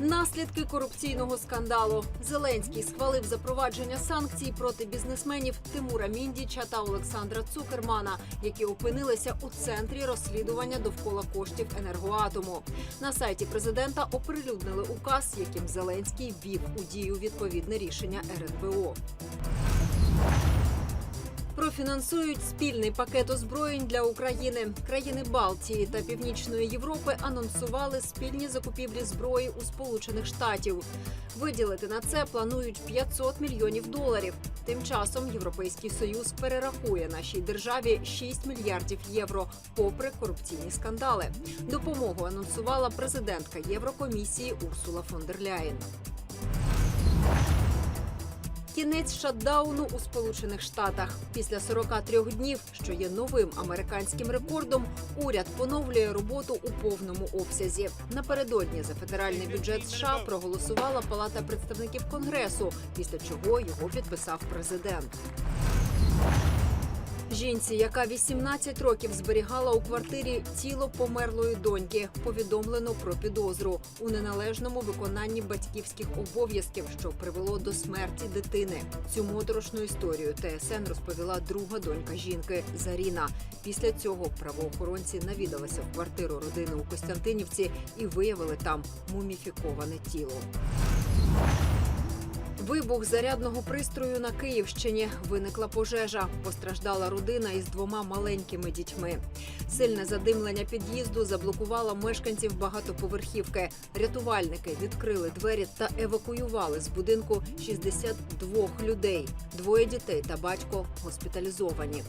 Наслідки корупційного скандалу. Зеленський схвалив запровадження санкцій проти бізнесменів Тимура Міндіча та Олександра Цукермана, які опинилися у центрі розслідування довкола коштів енергоатому. На сайті президента оприлюднили указ, яким Зеленський ввів у дію відповідне рішення РНБО. Профінансують спільний пакет озброєнь для України. Країни Балтії та Північної Європи анонсували спільні закупівлі зброї у Сполучених Штатів. Виділити на це планують 500 мільйонів доларів. Тим часом Європейський союз перерахує нашій державі 6 мільярдів євро, попри корупційні скандали. Допомогу анонсувала президентка Єврокомісії Урсула фон дер Ляєн. Кінець шатдауну у Сполучених Штатах після 43 днів, що є новим американським рекордом. Уряд поновлює роботу у повному обсязі. Напередодні за федеральний бюджет США проголосувала Палата представників Конгресу, після чого його підписав президент. Жінці, яка 18 років зберігала у квартирі тіло померлої доньки, повідомлено про підозру у неналежному виконанні батьківських обов'язків, що привело до смерті дитини. Цю моторошну історію ТСН розповіла друга донька жінки Заріна. Після цього правоохоронці навідалися в квартиру родини у Костянтинівці і виявили там муміфіковане тіло. Вибух зарядного пристрою на Київщині виникла пожежа. Постраждала родина із двома маленькими дітьми. Сильне задимлення під'їзду заблокувало мешканців багатоповерхівки. Рятувальники відкрили двері та евакуювали з будинку 62 людей. Двоє дітей та батько госпіталізовані.